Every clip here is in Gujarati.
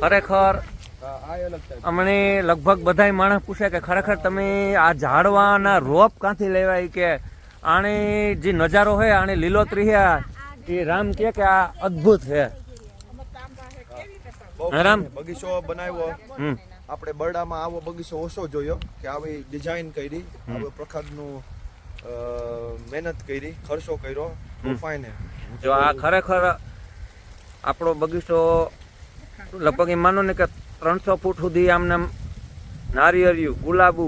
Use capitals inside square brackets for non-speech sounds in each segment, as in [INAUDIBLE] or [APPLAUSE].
ખરેખર અમને લગભગ બધાય માણસ પૂછે કે ખરેખર તમે આ ઝાડવાના રોપ ક્યાંથી લેવાય કે? આને જે નજારો હોય આની લીલોતરી છે એ રામ કે કે આ અદ્ભુત છે રામ. બગીચો બનાવ્યો. આપણે બરડામાં આવો બગીચો ઓછો જોયો કે આવી ડિઝાઇન કરી આવો પ્રકારનું મહેનત કરી ખર્ચો કર્યો. ફાઇન જો આ ખરેખર આપણો બગીચો લગભગ એ માનો ને કે ત્રણસો ફૂટ સુધી આમને આમ નારિયેળિયું ગુલાબુ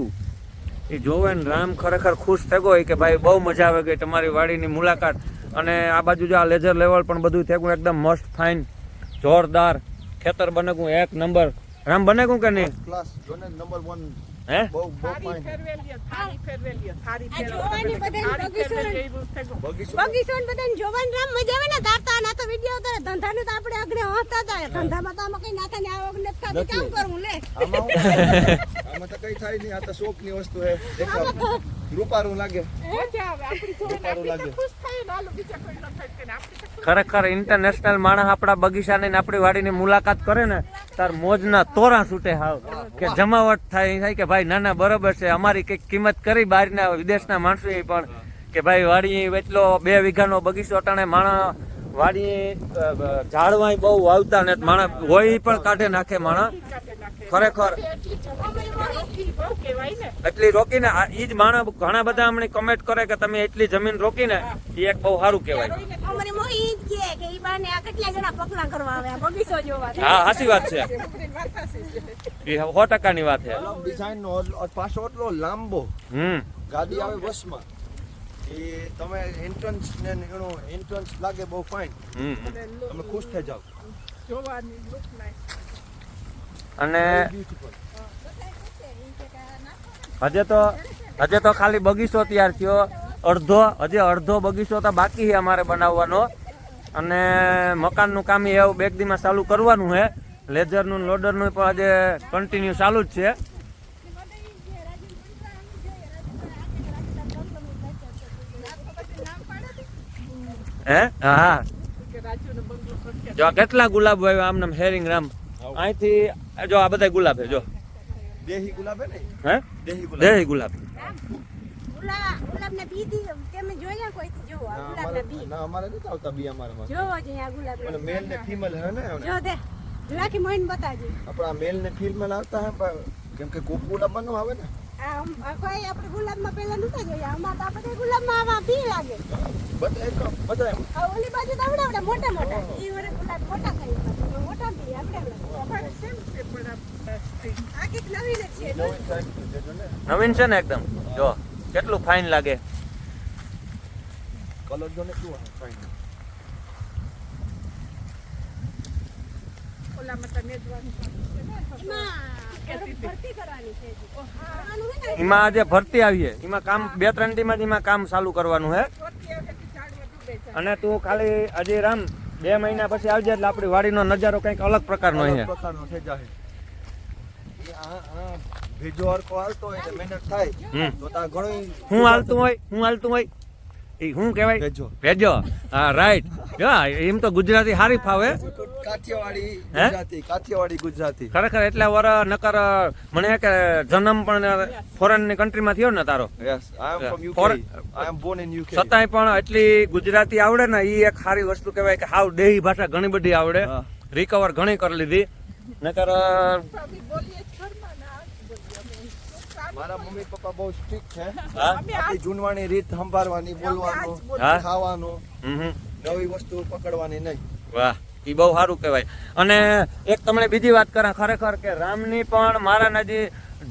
એ જોવે ને રામ ખરેખર ખુશ થઈ ગયો કે ભાઈ બહુ મજા આવે ગઈ તમારી વાડીની મુલાકાત. અને આ બાજુ જો આ લેઝર લેવલ પણ બધું થયું એકદમ મસ્ત ફાઇન જોરદાર. ખેતર બનેગું એક નંબર. રામ બનેગું કે નહીં? ક્લાસ જોને નંબર વન હે? બહુ બહુ ફાઇન બગીચો. બગીચો. બધાને જોવાની રામ મજા આવે ને તારતા ના તો વીડિયો ઉતારે ધંધાનું તો આપણે આગળ ધંધામાં તો આમાં કઈ ના થાય ને આ નથી. થતું. કામ કરવું લે. આમાં તો કઈ થાય નહીં આ તો શોખની વસ્તુ રૂપારું લાગે. ખરેખર ઇન્ટરનેશનલ માણસ આપણા બગીચાની ને આપણી વાડીની મુલાકાત કરે ને તાર મોજના તોરા છૂટે હાવ. કે જમાવટ થાય એ થાય કે ભાઈ ના ના બરોબર છે અમારી કંઈક કિંમત કરી બહારના વિદેશના માણસો પણ કે ભાઈ વાડી એટલો બે વીઘાનો બગીચો અટાણે માણસ વાડી ઝાડવાય બહુ વાવતા ને માણસ હોય પણ કાઢે નાખે માણસ. ખરેખર. એટલી ને. રોકીને આ ઈ જ માણસ ઘણા બધા અમને કમેન્ટ કરે કે તમે એટલી જમીન રોકીને એ એક બહુ સારું કહેવાય. અમારી મોહી ઈ જ કહે કે ઈ બાને આ કેટલા જણા પગલા કરવા આવે? આ બગીચો જોવા હા સાચી વાત છે. એ સો ટકાની વાત છે. ડિઝાઇન નો પાછો એટલો લાંબો. હમ. ગાડી આવે બસમાં. એ તમે એન્ટ્રન્સ ને એનો એન્ટ્રન્સ લાગે બહુ ફાઇન તમે ખુશ થઈ જાવ જોવાની look nice. અને હજે તો હજે તો ખાલી બગીચો તૈયાર થયો. અડધો હજે અડધો બગીચો તો બાકી છે અમારે બનાવવાનો. અને મકાનનું કામ એવું બેગદીમાં ચાલુ કરવાનું છે. લેઝરનું લોડરનું પણ આજે કન્ટિન્યુ ચાલુ જ છે. હે? હા. જો કેટલા ગુલાબ હોય આમ નામ હેરિંગ રામ. અહીંથી જો આ બધા ગુલાબ છે જો. દેહી ગુલાબ હે ને? હે? દેહી ગુલાબ. દેહી ગુલાબ. ગુલાબ ગુલાબના બી દી તમે જોયા કોઈ જો ગુલાબના અમારે બી. ના અમારે નથી આવતા બી અમારામાં જો જ ગુલાબ મેલ ને ફીમેલ હે ને જો દે. લાખી મોઈન બતાજી. આપણા મેલ ને ફીમેલ આવતા હે પણ કેમ કે કોક ગુલાબ નો આવે ને. આ આમ- આ કોઈ આપણે ગુલાબમાં પહેલા નતા જોયા. આમાં તો આપણે ગુલાબમાં આવા બી લાગે. બધા બધા ઓલી બાજુ તો આવડા આવડા મોટા મોટા. ઈ વરે ગુલાબ મોટા થઈ મોટા બી આવડા આવડા છે પણ આ સ્ત્રી. નવીન છે નવીન છે ને. એકદમ? જો કેટલું ફાઇન લાગે. કલર જો ને શું ફાઇન ઓલામાં તો નેદવાનું બાકી છે ને. એમાં છે આજે ભરતી આવીએ એમાં કામ બે ત્રણ ટીમાં એમાં કામ ચાલુ કરવાનું છે છે. અને તું ખાલી હજી રામ બે મહિના પછી આવજે એટલે આપણી વાડીનો નજારો કંઈક અલગ પ્રકારનો અલગ છે. પ્રકારનો ભેજો હરખો હાલતો હોય મહેનત થાય. તો ઘણું હાલતું હોય હું હાલતું હોય. એ શું કહેવાય? ભેજો. ભેજો. હા રાઈટ હા એમ તો ગુજરાતી સારી ફાવે. કાઠિયાવાડી ગુજરાતી કાઠિયાવાડી ગુજરાતી. ખરેખર એટલા વર નકર મને કે જન્મ પણ ફોરેનની કન્ટ્રી માં થયો ને તારો. Yes I am from UK I am born in UK છતાંય પણ એટલી ગુજરાતી આવડે ને એ એક સારી વસ્તુ કહેવાય કે હાવ દેહી ભાષા ઘણી બધી આવડે. રિકવર ઘણી કરી લીધી. નકર અ, અમે બોલીએ જ ઘરમાં ને આ જ બોલીએ અમે. સારું મારા મમ્મી પપ્પા બહુ સ્ટ્રિક્ટ છે. હા? અમે આ આપણી જૂનવાણી રીત સંભાળવાની બોલવાનું ખાવાનું. નવી વસ્તુ પકડવાની નહીં. વાહ એ બહુ સારું કહેવાય. અને એક તમને બીજી વાત કરા ખરેખર કે રામની પણ મારા નજી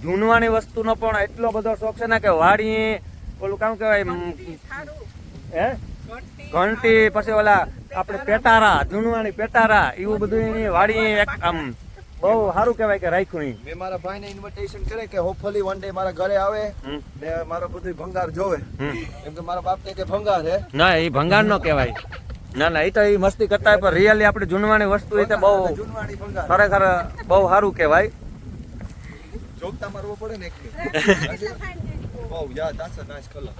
જૂનવાણી વસ્તુનો પણ એટલો બધો શોખ છે ને કે વાડી ઓલું કામ કહેવાય હે? ઘંટી, ઘંટી પછી ઓલા આપણે પેટારા જૂનવાણી પેટારા એવું બધું એની વાડી એક આમ બહુ સારું કહેવાય કે રાખ્યું નહીં. મેં મારા ભાઈને ઇન્વિટેશન કરે કે હોપફુલી વન ડે મારા ઘરે આવે. હમ. ને મારો બધું ભંગાર જોવે. હમ. કેમ કે મારા બાપ કે ભંગાર હે. ના એ ભંગાર નો કહેવાય. ના ના એ તો એ મસ્તી કરતા હોય પણ રિયલી આપણે જૂનવાણી વસ્તુ એ તો બહુ ખરેખર બહુ સારું કહેવાય. જોગતા મારવો પડે ને [LAUGHS] બહુ યાદ આસ નાઈસ કલર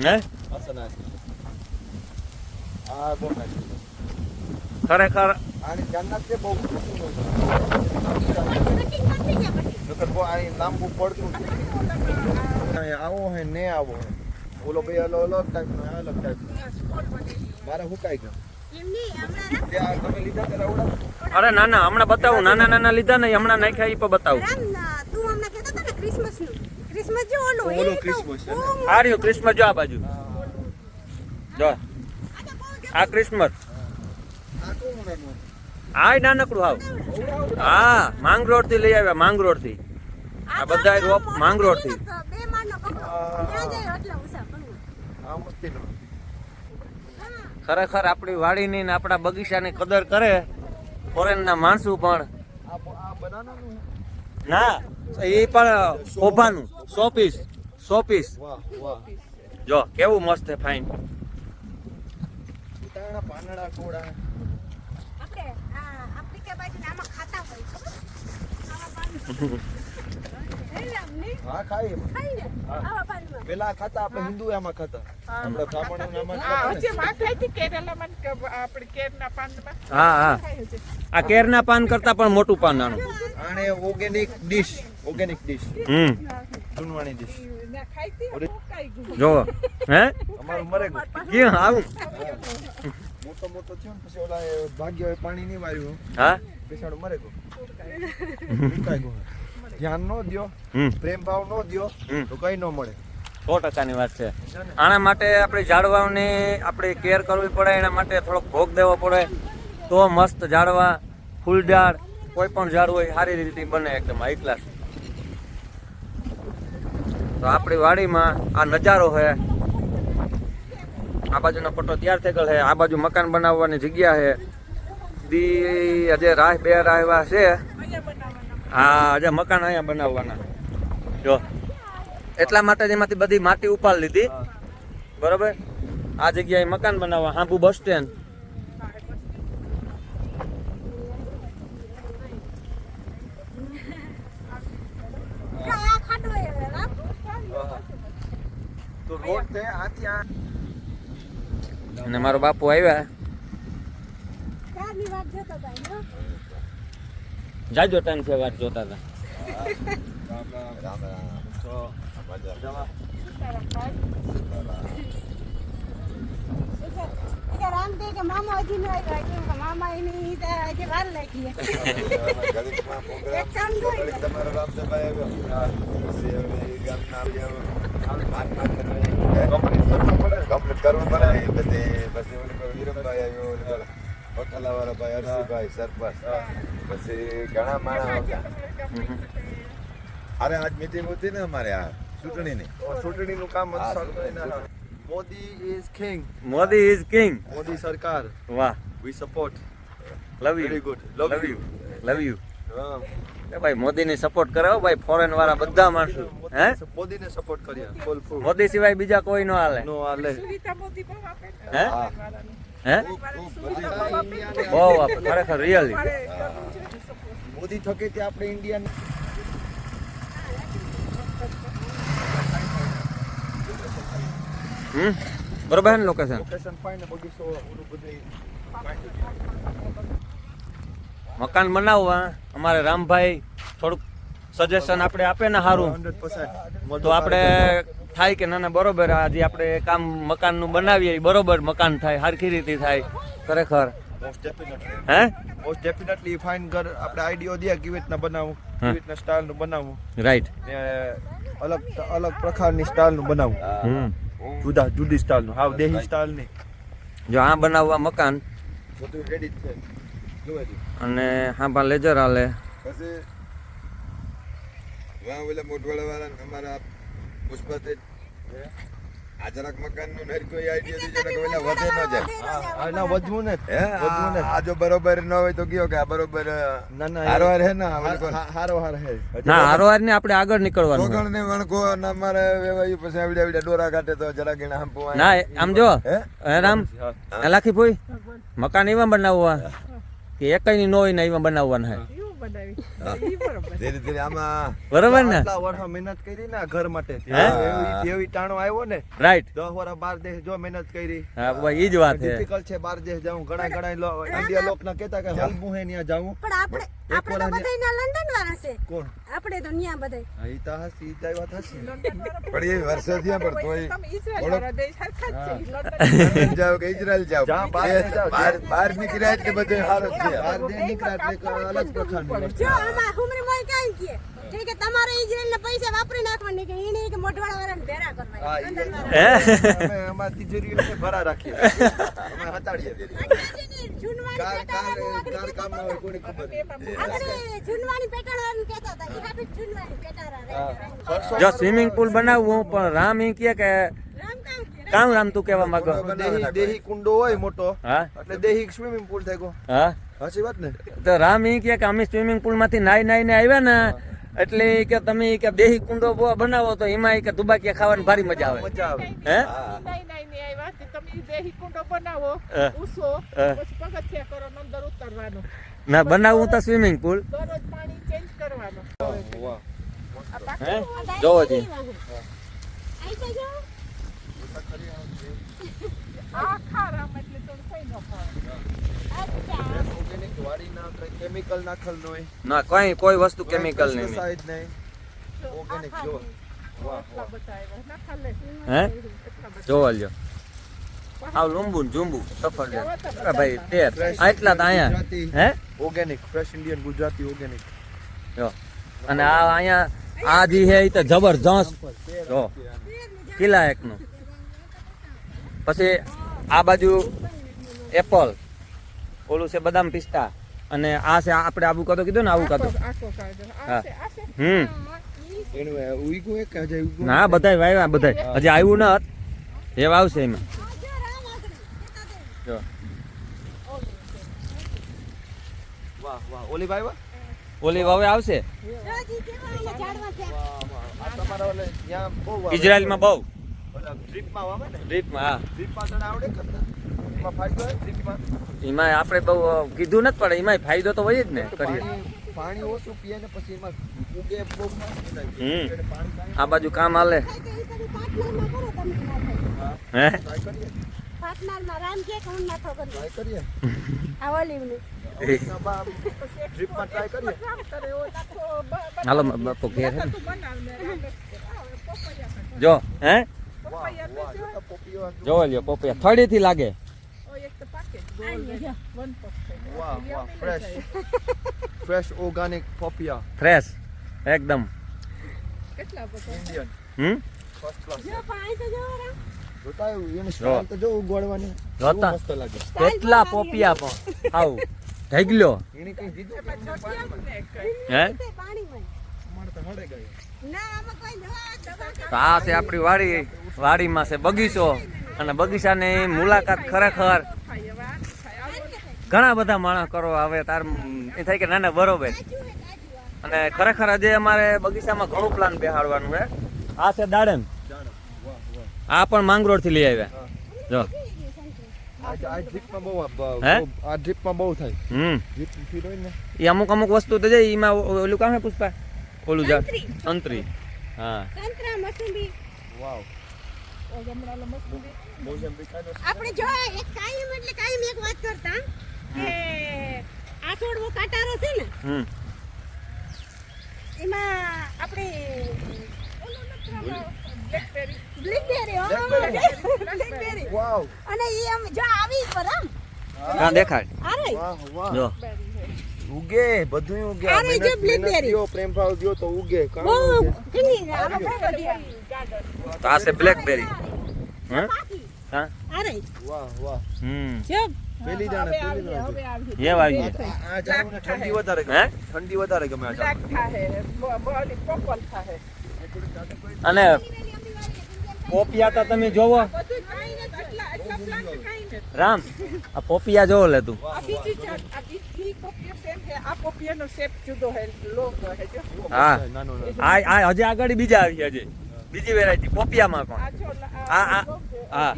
હે? આસ નાઈસ આ બહુ નાઈસ ખરેખર આની त्यांना ते ગયા આની લાંબુ પડતું આવો હે ને આવો હે ઓલો ભાઈ અલગ અલગ ટાઈપનો અલગ ટાઈપનો મારે ગયો લીધા ત્યારે આવડા અરે ના ના હમણાં બતાવું. નાના નાના લીધા ને હમણાં નાખ્યા એ પણ બતાવું. ક્રિસમસ જો આ રહ્યું ક્રિસમસ. જો આ બાજુ. જો. આ જ આ ક્રિસમસ આ કોણ નાનકડું હાવ. હા માંગરોળથી લઈ આવ્યા માંગરોળથી આ બધા રોપ મસ્તીનો. હા. ખરેખર આપણી વાડીની ને આપણા બગીચાની કદર કરે ફોરેનના માણસો પણ. આ આ બનાનાનું? ના એ પણ શોભાનું. સો પીસ સો પીસ. વાહ વાહ. જો કેવું મસ્ત છે ફાઇન પાંદડા કોડા આપણે આ આફ્રિકા બાજુ આમાં ખાતા હોય ખબર? આવા પાનમાં. હે રામ, નહીં? હા. ખાઈ ખાઈને આવા પાનમાં. પેલા ખાતા આપણે હિન્દુ આમાં ખાતા. આપણે બ્રાહ્મણો આમાં ખાતા. હજી માં હતી કેરલામાં આપણે કેરના પાનમાં. હા હા. આ કેરના પાન કરતા પણ મોટું પાન આનું આને ઓર્ગેનિક ડીશ ઓર્ગેનિક ડીશ હમ. ચૂનવાણી ડિશ જો હે? અમારું મરે ગયું. ક્યાં આવું? મોટો મોટો થયો ને પછી ઓલા ભાગ્ય પાણી નહીં વાર્યું. હા? બેસાડું મરે ગયું મુકાઈ ગયું ધ્યાન નો દ્યો પ્રેમ ભાવ નો દ્યો હમ. તો કઈ ન મળે. સો ટકાની વાત છે. આના માટે આપણે ઝાડવાની આપણે કેર કરવી પડે એના માટે થોડોક ભોગ દેવો પડે. તો મસ્ત ઝાડવા ફૂલ ઝાડ કોઈ પણ ઝાડ હોય સારી રીતે બને એકદમ હાઈ ક્લાસ તો આપણી વાડીમાં આ નજારો છે. આ બાજુનો પટ્ટો તૈયાર થઈ ગયો છે. આ બાજુ મકાન બનાવવાની જગ્યા છે. દી આજે રાહ બે રાહ એવા છે. હા આજે મકાન અહીંયા બનાવવાના. જો એટલા માટે જ એમાંથી બધી માટી ઉપાડ લીધી. બરોબર? આ જગ્યાએ મકાન બનાવવા હાંભુ બસ સ્ટેન્ડ. અને મારો બાપુ આવ્યા ક્યારની વાત જોતા હતા એમ, હો. જાજો ટાઈમ છે વાત જોતા હતા. મામા હજી ન આવ્યા કે મામા એની હજી વાર લાગી તમારો રામસભાઈ આવ્યો કમ્પ્લીટ કરવું પડે એ બધી પછી પર આવ્યો હોટલાવાળા ભાઈ હર્ષિભાઈ સરપંચ. પછી ઘણા માણા આવ્યા અરે આજ મીટિંગ હતી ને અમારે આ ચૂંટણીની. ચૂંટણીનું કામ સારું Modi is king Modi is king Modi સરકાર. વાહ. We support love very good love love you you love you ભાઈ મોદીને સપોર્ટ કરે ભાઈ ફોરેન વાળા બધા માણસો. હે? મોદીને સપોર્ટ કર્યા. ફૂલ ફૂલ મોદી સિવાય બીજા કોઈ નો હાલે. નો હાલે. સુનિતા મોદી બહુ આપે હે. હે? બહુ આપણે ખરેખર રિયલી મોદી થકી આપણે ઇન્ડિયન હમ? બરોબર હે ને લોકેશન લોકેશન ફાઈન બગીચો ઓલું બધું. મકાન બનાવવા અમારે રામભાઈ થોડુંક સજેશન આપણે આપે ને સારું તો આપણે થાય કે ના ના બરોબર આજે આપણે કામ મકાનનું બનાવીએ બરોબર મકાન થાય હરખી રીતે થાય ખરેખર. મોસ્ટ ડેફિનેટલી હે? મોસ્ટ ડેફિનેટલી ફાઇન કર આપણે આઈડિયો દે કેવી રીતના બનાવવું કેવી રીતના સ્ટાઇલનું બનાવું. રાઈટ અલગ અલગ પ્રકારની સ્ટાઇલનું બનાવું. હમ. જુદા જુદી સ્ટાઇલનું હાવ દેહી સ્ટાઇલ નહીં જો આ બનાવવા મકાન બધું રેડી છે. અને હા પા લેજર હાલે. પછી વાહ ઓલા મોટવાળા વાળા અમારા પુષ્પતે આ જરાક મકાનનું નર આઈડિયા દીધો કે ઓલા વધે ન જાય. હા ના વધવું ને વધવું ને આ આ જો બરોબર ન હોય તો કયો કે આ બરોબર ના ના હારો હે ને આ હા- લોકો હા- હારો હાર હે. ના હારોહાર ને આપણે આગળ નીકળવાનું. કોગણ ને વણકો ને અમારે વેવાયું પછી આવડે આવડે ડોરા તો જરાક એને હંપુ ના આમ જો હે? હે રામ? લાખી ફોઈ મકાન એવા બનાવવા કે એકઈ ની નો હોય ને એવા બનાવવાના હે. ધીરે ધીરે આમાં બરોબર ને? આટલા વર્ષ મહેનત કરી ને ઘર માટે. એવી એવી ટાણો આવ્યો ને રાઈટ દસ વર્ષ બાર દેશ જો મહેનત કરી. હા ભાઈ ઈ જ વાત છે. ડિફિકલ્ટ છે બાર દેશ જાઉં. ઘણા ઘણા ઇન્ડિયા લોક ના કહેતા કે હલમું હે ત્યાં જાઉં. પણ આપણે આપણે તો બધાય લંડન વાળા છે. કોણ? આપણે તો ન્યા બધાય. હા, ઈ તો હાચી, ઈ વાત હાચી. પણ એ વર્ષો થયા પણ તોય ઇઝરાયલ વાળા દેશ છે. લંડન કે ઇઝરાયલ નીકળ્યા એટલે બધું સારું છે. બાર દેશ નીકળ્યા એટલે અલગ પ્રકારની જો હુમરી મોય કઈ કહે કે કે તમારે ઇઝરાયલ ના પૈસા વાપરી નાખવાની કે એને કે મોઢવાળા વાળાને ભેરા કરવા હે અમારી તિજોરીઓ ને ભરા રાખીએ. અમે હટાડીએ જૂનવાણી કાર કાર પેટાળાનું કાર કામમાં હોય કોની ખબર નહીં. આપણે જૂનવાણી પેટાળાનું કહેતા હતા. કે આપણે જૂનવાણી પેટાળા હા. રહે. જો સ્વિમિંગ પુલ બનાવવું પણ રામ એ કે રામ કામ રામ તું કહેવા માંગો? દેહી દેહી કુંડો હોય મોટો હા? એટલે દેહી સ્વિમિંગ પુલ થઈ ગયો હા? હાચી વાત ને? તો રામ ઈ કહે કે અમે સ્વિમિંગ પુલમાંથી નાઈ નાઈને આવ્યા ને એટલે કે તમે કે દેહી કુંડો બ- બનાવો તો એમાં કે દુબાકિયા ખાવાની ભારી મજા આવે. મજા આવે. હે? નાઈ નાઈ ને આવ્યા તે તમે દેહી કુંડો બનાવો ઉસો પછી પગથિયા કરો અંદર ઉતરવાનું. ના બનાવું તો સ્વિમિંગ પુલ દરરોજ પાણી ચેન્જ કરવાનું. વાહ હે? જોવો જી. કેમિકલ નાખેલ ન હોય ના કોઈ કોઈ વસ્તુ કેમિકલ નહીં. ઓર્ગેનિક જો. વાહ વાહ. હે? જોવા લ્યો. આવ લુંબુ જુંબુ ઝુંબુ સફરજન અરે ભાઈ તેર. આટલા તો અહીંયા હે? Organic fresh Indian Gujarati organic જો. અને આ અહીંયા આ જી હે એ તો જબરજસ્ત. જો. કિલા એકનું. પછી આ બાજુ એપલ ઓલું છે બદામ પિસ્તા. અને આ છે આપણે આબુ કાતો કીધું ને આવું કાતો હા. આ છે આ છે હમ. એનું ઉઈગું એક હજાર ઉઈગું ના બધાય વાવ્યા બધાય. હજી આવ્યું ન એ વાવશે એમાં. જો. વાહ વાહ. ઓલી ભાઈ વાહ ઓલી વાવે આવશે. ઇઝરાયલમાં બહુ. એમાં આપણે બહુ કીધું નથી પડે એમાં ફાયદો તો હોય જ ને કરીએ. પાણી ઓછું પીએ ને પછી એમાં ઉગે બહુ આ બાજુ કામ હાલે. હે હાલો બાપુ ઘેર. જો હે? જોવો લ્યો પોપિયા લાગે. પપ વાહ વાહ ફ્રેશ ફ્રેશ ઓર્ગેનિક પોપિયા. ફ્રેશ એકદમ. કેટલા બધા ઇન્ડિયન હમ? ફર્સ્ટ ક્લાસ જો પાણી તો જો. લાગે. કેટલા પોપિયા પણ. આવું. ઢગલ્યો હે? આ છે આપણી વાડી વાડીમાં છે બગીચો અને બગીચાની મુલાકાત ખરેખર ઘણા બધા માણસ કરો હવે તાર એ થાય કે ના ના બરોબર. અને ખરેખર આજે અમારે બગીચામાં ઘણું પ્લાન બેહાડવાનું છે. આ છે દાડમ. આ પણ માંગરોળથી લઈ આવ્યા. જો. અમુક અમુક વસ્તુ તો જાય એમાં ઓલું કામ પુષ્પા? ઓલું જા સંતરી. હા. સંતરા મસુંબી. વાવ. આપણે જો એક કાયમ એટલે કાયમ એક વાત કરતા કે આ છોડવો કાટારો છે ને હમ. એમાં આપણે બ્લેકબેરી. બ્લેકબેરી વાવ. અને એ આમ જો આવી પર આમ. હા દેખાડ અરે વાહ વાહ. જો. ઉગે બધું ઉગે. આ રહી જો મહેનત- blackberry. પ્રેમ ભાવ જો તો ઉગે કામ. કેની તો આ છે બ્લેકબેરી હા? હા? અરે વાહ વાહ. હમ. જો પેલી દાણે પેલી આવી દાણે હવે વાવી આ- ઠંડી વધારે હે? ગમે ઠંડી વધારે ગમે આ બ્લેક ખાહે બોલી પોપલ ખાહે અને પોપિયા તો તમે જોવો. રામ આ પોપિયા જોવો લે તું. હા આ આ હજી આગળ બીજા આવી હજી બીજી વેરાયટી પોપિયામાં પણ. આ- આ- હા.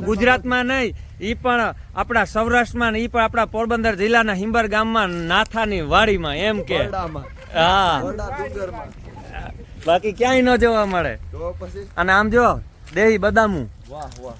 ગુજરાતમાં નહીં ઈ પણ આપણા સૌરાષ્ટ્રમાં ને ઈ પણ આપણા પોરબંદર જિલ્લાના હિંબર ગામમાં નાથાની વાડીમાં એમ કે. હા. બાકી ક્યાંય ન જોવા મળે. અને આમ જો દેહી બદામું. વાહ વાહ.